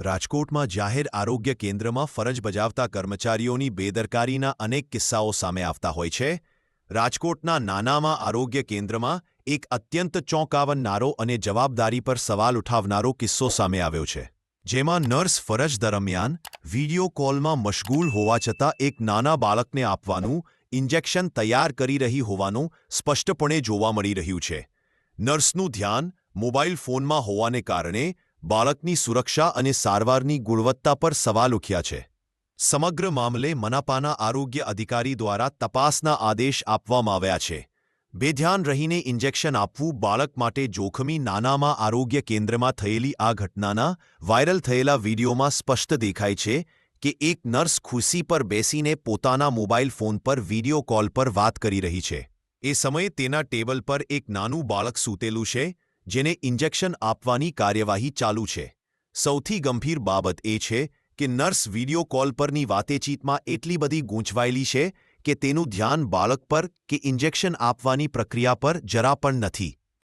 રાજકોટમાં જાહેર આરોગ્ય કેન્દ્રમાં ફરજ બજાવતા કર્મચારીઓની બેદરકારીના અનેક કિસ્સાઓ સામે આવતા હોય છે. રાજકોટના નાનામાં આરોગ્ય કેન્દ્રમાં એક અત્યંત ચોંકાવનારો અને જવાબદારી પર સવાલ ઉઠાવનારો કિસ્સો સામે આવ્યો છે. જેમાં નર્સ ફરજ દરમિયાન વિડિયો કોલમાં મશગુલ હોવા છતાં એક નાના બાળકને આપવાનું, ઇન્જેક્શન તૈયાર કરી રહી હોવાનું સ્પષ્ટપણે જોવા મળી રહ્યું છે. નર્સનું ધ્યાન મોબાઈલ ફોનમાં હોવાને કારણે બાળકની સુરક્ષા અને સારવારની ગુણવત્તા પર સવાલ ઉઠ્યા છે. સમગ્ર મામલે મનાપાના આરોગ્ય અધિકારી દ્વારા તપાસના આદેશ આપવામાં આવ્યા છે. બેધ્યાન રહીને ઇન્જેક્શન આપવું બાળક માટે જોખમી નાનામાં આરોગ્ય કેન્દ્રમાં થયેલી આ ઘટનાના વાયરલ થયેલા વીડિયોમાં સ્પષ્ટ દેખાય છે કે એક નર્સ ખુરશી પર બેસીને પોતાના મોબાઈલ ફોન પર વીડિયો કોલ પર વાત કરી રહી છે. એ સમયે તેના ટેબલ પર એક નાનું બાળક સૂતેલું છે જેને ઇન્જેક્શન આપવાની કાર્યવાહી ચાલુ છે. સૌથી ગંભીર બાબત એ છે કે નર્સ વિડિયો કોલ પરની વાતચીતમાં એટલી બધી ગૂંચવાયેલી છે કે તેનું ધ્યાન બાળક પર કે ઇન્જેક્શન આપવાની પ્રક્રિયા પર જરા પણ નથી.